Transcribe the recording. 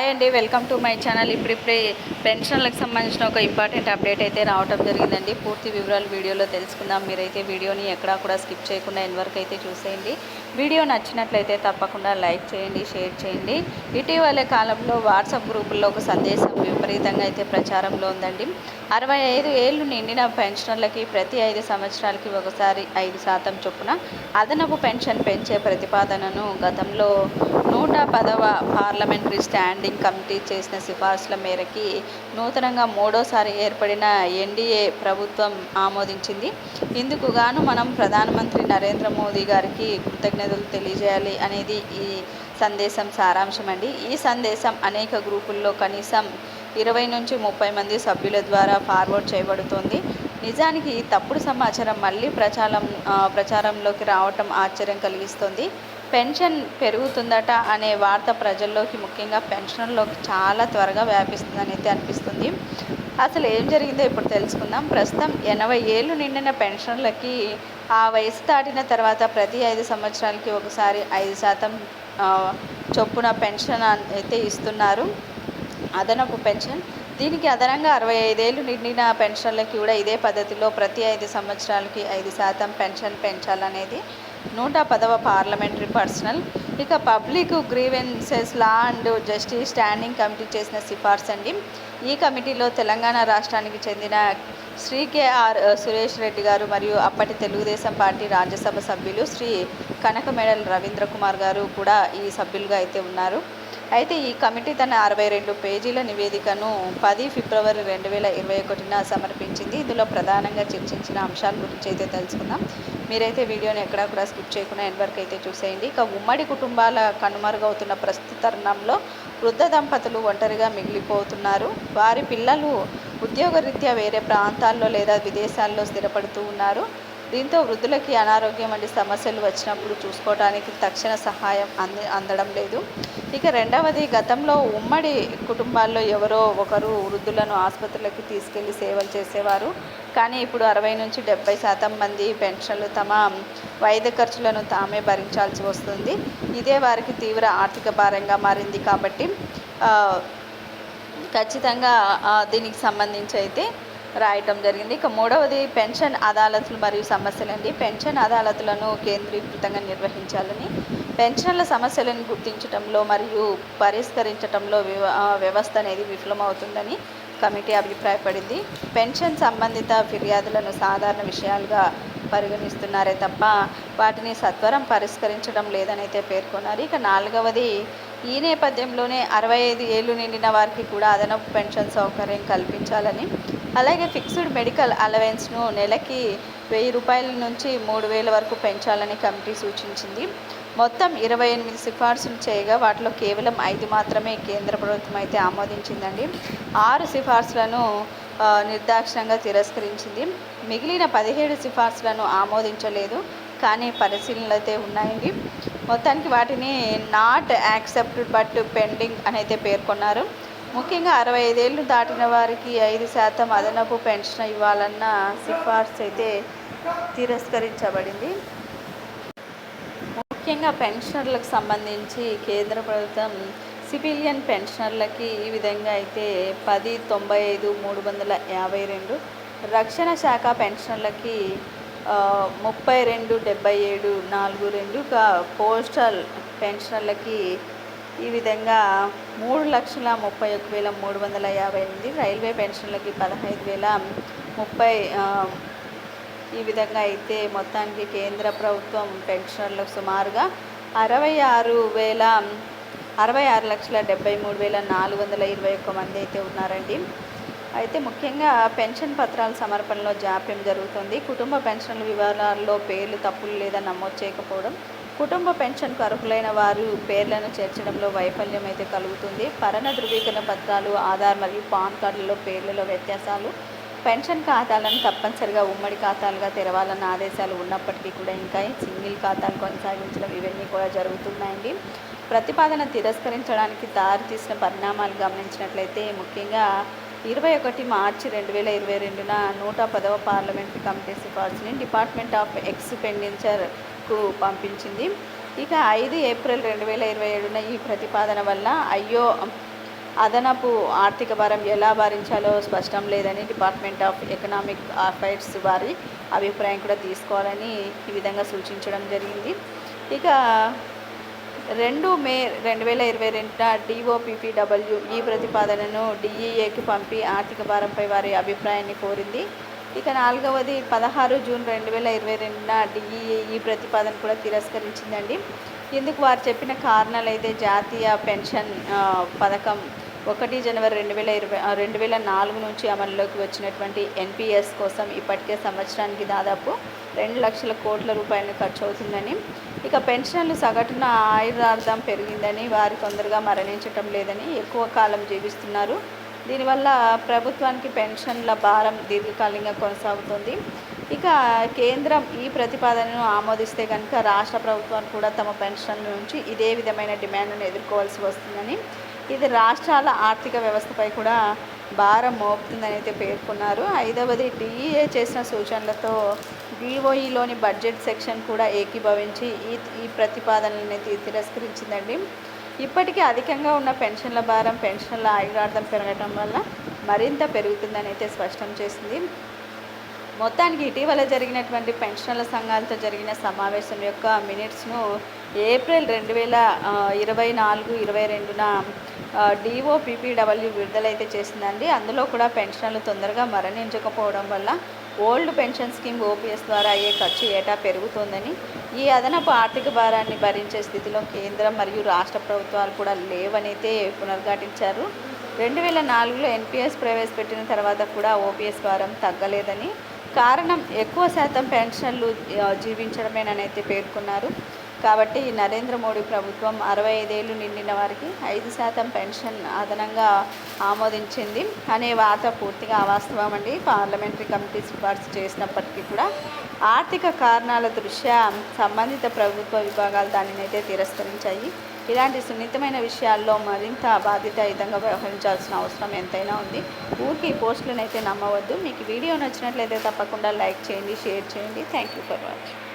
Hi అండి welcome to my channel. ఇప్పుడిప్పుడే పెన్షన్లకు సంబంధించిన ఒక ఇంపార్టెంట్ అప్డేట్ అయితే రావటం జరిగిందండి. పూర్తి వివరాలు వీడియోలో తెలుసుకుందాం. మీరైతే వీడియోని ఎక్కడా కూడా స్కిప్ చేయకుండా ఎన్ని వరకు అయితే చూసేయండి. వీడియో నచ్చినట్లయితే తప్పకుండా లైక్ చేయండి షేర్ చేయండి. ఇటీవలే కాలంలో వాట్సాప్ గ్రూపుల్లో ఒక సందేశం విపరీతంగా అయితే ప్రచారంలో ఉందండి. అరవై ఐదు ఏళ్ళు నిండిన పెన్షనర్లకి ప్రతి ఐదు సంవత్సరాలకి ఒకసారి ఐదు శాతం చొప్పున అదనపు పెన్షన్ పెంచే ప్రతిపాదనను గతంలో నూట పదవ పార్లమెంటరీ స్టాండింగ్ కమిటీ చేసిన సిఫార్సుల మేరకి నూతనంగా మూడోసారి ఏర్పడిన ఎన్డీఏ ప్రభుత్వం ఆమోదించింది. ఇందుకు గాను మనం ప్రధానమంత్రి నరేంద్ర మోదీ గారికి కృతజ్ఞతలు తెలియజేయాలి అనేది ఈ సందేశం సారాంశం అండి ఈ సందేశం అనేక గ్రూపుల్లో కనీసం ఇరవై నుంచి ముప్పై మంది సభ్యుల ద్వారా ఫార్వర్డ్ చేయబడుతోంది. నిజానికి తప్పుడు సమాచారం మళ్ళీ ప్రచారం ప్రచారంలోకి రావటం ఆశ్చర్యం కలిగిస్తుంది. పెన్షన్ పెరుగుతుందట అనే వార్త ప్రజల్లోకి ముఖ్యంగా పెన్షన్లోకి చాలా త్వరగా వ్యాపిస్తుందని అయితే అనిపిస్తుంది. అసలు ఏం జరిగిందో ఇప్పుడు తెలుసుకుందాం. ప్రస్తుతం ఎనభై ఏళ్ళు నిండిన పెన్షన్లకి ఆ వయసు దాటిన తర్వాత ప్రతి ఐదు సంవత్సరాలకి ఒకసారి ఐదు శాతం చొప్పున పెన్షన్ అయితే ఇస్తున్నారు. అదనపు పెన్షన్ దీనికి అదనంగా అరవై ఐదేళ్ళు నిండిన పెన్షన్లకి కూడా ఇదే పద్ధతిలో ప్రతి ఐదు సంవత్సరాలకి ఐదు శాతం పెన్షన్ పెంచాలనేది నూట పదవ పార్లమెంటరీ పర్సనల్. ఇక public grievances law and justice standing committee చేసిన సిఫార్సు అండి. ఈ కమిటీలో తెలంగాణ రాష్ట్రానికి చెందిన శ్రీ కేఆర్ సురేష్ రెడ్డి గారు మరియు అప్పటి తెలుగుదేశం పార్టీ రాజ్యసభ సభ్యులు శ్రీ కనక మెడల్ రవీంద్ర కుమార్ గారు కూడా ఈ సభ్యులుగా అయితే ఉన్నారు. అయితే ఈ కమిటీ తన అరవై రెండు పేజీల నివేదికను పది ఫిబ్రవరి రెండు వేల ఇరవై ఒకటిన సమర్పించింది. ఇందులో ప్రధానంగా చర్చించిన అంశాల గురించి అయితే తెలుసుకుందాం. మీరైతే వీడియోని ఎక్కడా కూడా స్కిప్ చేయకుండా ఎండ్ వరకు అయితే చూసేయండి. ఇక ఉమ్మడి కుటుంబాల కనుమరుగవుతున్న ప్రస్తుత తరుణంలో వృద్ధ దంపతులు ఒంటరిగా మిగిలిపోతున్నారు. వారి పిల్లలు ఉద్యోగరీత్యా వేరే ప్రాంతాల్లో లేదా విదేశాల్లో స్థిరపడుతూ ఉన్నారు. దీంతో వృద్ధులకి అనారోగ్యం వంటి సమస్యలు వచ్చినప్పుడు చూసుకోవడానికి తక్షణ సహాయం అంది అందడం లేదు. ఇక రెండవది గతంలో ఉమ్మడి కుటుంబాల్లో ఎవరో ఒకరు వృద్ధులను ఆసుపత్రులకి తీసుకెళ్ళి సేవలు చేసేవారు. కానీ ఇప్పుడు అరవై నుంచి డెబ్బై శాతం మంది పెన్షన్లు తమ వైద్య ఖర్చులను తామే భరించాల్సి వస్తుంది. ఇదే వారికి తీవ్ర ఆర్థిక భారంగా మారింది కాబట్టి ఖచ్చితంగా దీనికి సంబంధించి అయితే రాయటం జరిగింది. ఇక మూడవది పెన్షన్ అదాలతులు మరియు సమస్యలు అండి పెన్షన్ అదాలతులను కేంద్రీకృతంగా నిర్వహించాలని పెన్షన్ల సమస్యలను గుర్తించడంలో మరియు పరిష్కరించడంలో వ్యవస్థ అనేది విఫలమవుతుందని కమిటీ అభిప్రాయపడింది. పెన్షన్ సంబంధిత ఫిర్యాదులను సాధారణ విషయాలుగా పరిగణిస్తున్నారే తప్ప వాటిని సత్వరం పరిష్కరించడం లేదనైతే పేర్కొన్నారు. ఇక నాలుగవది ఈ నేపథ్యంలోనే అరవై ఐదు ఏళ్ళు నిండిన వారికి కూడా అదనపు పెన్షన్ సౌకర్యం కల్పించాలని అలాగే ఫిక్స్డ్ మెడికల్ అలవెన్స్ను నెలకి వెయ్యి రూపాయల నుంచి మూడు వేల వరకు పెంచాలని కమిటీ సూచించింది. మొత్తం ఇరవై ఎనిమిది సిఫార్సులు చేయగా వాటిలో కేవలం ఐదు మాత్రమే కేంద్ర ప్రభుత్వం అయితే ఆమోదించిందండి. ఆరు సిఫార్సులను ఆ, నిర్దాక్షిణ్యంగా తిరస్కరించింది. మిగిలిన పదిహేడు సిఫార్సులను ఆమోదించలేదు కానీ పరిశీలనలు అయితే ఉన్నాయండి. మొత్తానికి వాటిని నాట్ యాక్సెప్టెడ్ బట్ పెండింగ్ అని అయితే పేర్కొన్నారు. ముఖ్యంగా అరవై ఐదేళ్ళు దాటిన వారికి ఐదు శాతం అదనపు పెన్షన్ ఇవ్వాలన్న సిఫార్సు అయితే తిరస్కరించబడింది. ముఖ్యంగా పెన్షనర్లకు సంబంధించి కేంద్ర ప్రభుత్వం సివిలియన్ పెన్షనర్లకి ఈ విధంగా అయితే పది తొంభై ఐదు మూడు వందల యాభై రెండు రక్షణ శాఖ పెన్షనర్లకి ముప్పై రెండు డెబ్బై ఏడు నాలుగు రెండుగా పోస్టల్ పెన్షనర్లకి ఈ విధంగా మూడు లక్షల ముప్పై ఒక వేల మూడు వందల యాభై ఎనిమిది రైల్వే పెన్షన్లకి పదహైదు వేల ముప్పై ఈ విధంగా అయితే మొత్తానికి కేంద్ర ప్రభుత్వం పెన్షనర్లకు సుమారుగా అరవై ఆరు వేల అరవై ఆరు లక్షల డెబ్బై మూడు వేల నాలుగు వందల ఇరవై ఒక్క మంది అయితే ఉన్నారండి. అయితే ముఖ్యంగా పెన్షన్ పత్రాల సమర్పణలో జాప్యం జరుగుతుంది. కుటుంబ పెన్షన్ల వివరాల్లో పేర్లు తప్పులు లేదా నమోదు చేయకపోవడం కుటుంబ పెన్షన్కు అర్హులైన వారు పేర్లను చేర్చడంలో వైఫల్యం అయితే కలుగుతుంది. పరణ ధృవీకరణ పత్రాలు ఆధార్ మరియు పాన్ కార్డులలో పేర్లలో వ్యత్యాసాలు పెన్షన్ ఖాతాలను తప్పనిసరిగా ఉమ్మడి ఖాతాలుగా తెరవాలన్న ఆదేశాలు ఉన్నప్పటికీ కూడా ఇంకా సింగిల్ ఖాతాలు కొనసాగించడం ఇవన్నీ కూడా జరుగుతున్నాయండి. ప్రతిపాదన తిరస్కరించడానికి దారితీసిన పరిణామాలు గమనించినట్లయితే ముఖ్యంగా ఇరవై ఒకటి మార్చి రెండు వేల ఇరవై రెండున నూట పదవ పార్లమెంటరీ కమిటీ సిఫార్సుని డిపార్ట్మెంట్ ఆఫ్ కు పంపించింది. ఇక ఐదు ఏప్రిల్ రెండు వేల ఇరవై ఏడున ఈ ప్రతిపాదన వల్ల అయ్యో అదనపు ఆర్థిక భారం ఎలా భరించాలో స్పష్టం లేదని డిపార్ట్మెంట్ ఆఫ్ ఎకనామిక్ అఫైర్స్ వారి అభిప్రాయం కూడా తీసుకోవాలని ఈ విధంగా సూచించడం జరిగింది. ఇక రెండు మే రెండు వేల ఇరవై రెండున డిఓపిపిడబ్ల్యూ ఈ ప్రతిపాదనను డిఈఏకి పంపి ఆర్థిక భారంపై వారి అభిప్రాయాన్ని కోరింది. ఇక నాలుగవది పదహారు జూన్ రెండు వేల ఇరవై రెండున డిఈఏ ఈ ప్రతిపాదన కూడా తిరస్కరించిందండి. ఇందుకు వారు చెప్పిన కారణాలు అయితే జాతీయ పెన్షన్ పథకం ఒకటి జనవరి రెండు వేల ఇరవై రెండు వేల నాలుగు నుంచి అమల్లోకి వచ్చినటువంటి ఎన్పిఎస్ కోసం ఇప్పటికే సంవత్సరానికి దాదాపు రెండు లక్షల కోట్ల రూపాయలు ఖర్చు అవుతుందని ఇక పెన్షన్లు సగటున ఆయుర్దార్థం పెరిగిందని వారు తొందరగా మరణించటం లేదని ఎక్కువ కాలం జీవిస్తున్నారు. దీనివల్ల ప్రభుత్వానికి పెన్షన్ల భారం దీర్ఘకాలికంగా కొనసాగుతుంది. ఇక కేంద్రం ఈ ప్రతిపాదనను ఆమోదిస్తే కనుక రాష్ట్ర ప్రభుత్వాలు కూడా తమ పెన్షన్ల నుంచి ఇదే విధమైన డిమాండ్ను ఎదుర్కోవాల్సి వస్తుందని ఇది రాష్ట్రాల ఆర్థిక వ్యవస్థపై కూడా భారం మోపుతుందని అయితే పేర్కొన్నారు. ఐదవది డిఈఏ చేసిన సూచనలతో డిఓఈలోని బడ్జెట్ సెక్షన్ కూడా ఏకీభవించి ఈ ఈ ప్రతిపాదనలని తిరస్కరించిందండి. ఇప్పటికీ అధికంగా ఉన్న పెన్షన్ల భారం పెన్షన్ల ఆయురార్థం పెరగడం వల్ల మరింత పెరుగుతుందని అయితే స్పష్టం చేసింది. మొత్తానికి ఇటీవల జరిగినటువంటి పెన్షన్ల సంఘాలతో జరిగిన సమావేశం యొక్క మినిట్స్ను ఏప్రిల్ రెండు వేల ఇరవై నాలుగు ఇరవై రెండున డిఓపిపిడబ్ల్యూ విడుదలైతే చేసిందండి. అందులో కూడా పెన్షన్లు తొందరగా మరణించకపోవడం వల్ల ఓల్డ్ పెన్షన్ స్కీమ్ ఓపీఎస్ ద్వారా అయ్యే ఖర్చు ఏటా పెరుగుతోందని ఈ అదనపు ఆర్థిక భారాన్ని భరించే స్థితిలో కేంద్రం మరియు రాష్ట్ర ప్రభుత్వాలు కూడా లేవనైతే పునర్ఘాటించారు. రెండు వేల నాలుగులో ఎన్పిఎస్ ప్రవేశపెట్టిన తర్వాత కూడా ఓపీఎస్ భారం తగ్గలేదని కారణం ఎక్కువ శాతం పెన్షన్లు ఆ, జీవించడమేనైతే పేర్కొన్నారు. కాబట్టి నరేంద్ర మోడీ ప్రభుత్వం అరవై ఐదేళ్ళు నిండిన వారికి ఐదు శాతం పెన్షన్ అదనంగా ఆమోదించింది. అనే వార్త పూర్తిగా అవాస్తవం అండి. పార్లమెంటరీ కమిటీ సిఫార్సు చేసినప్పటికీ కూడా ఆర్థిక కారణాల దృష్ట్యా సంబంధిత ప్రభుత్వ విభాగాలు దానిని అయితే తిరస్కరించాయి. ఇలాంటి సున్నితమైన విషయాల్లో మరింత బాధ్యతాయుతంగా వ్యవహరించాల్సిన అవసరం ఎంతైనా ఉంది. ఊరికి పోస్టులను అయితే నమ్మవద్దు. మీకు వీడియో నచ్చినట్లయితే తప్పకుండా లైక్ చేయండి షేర్ చేయండి. Thank you for watching.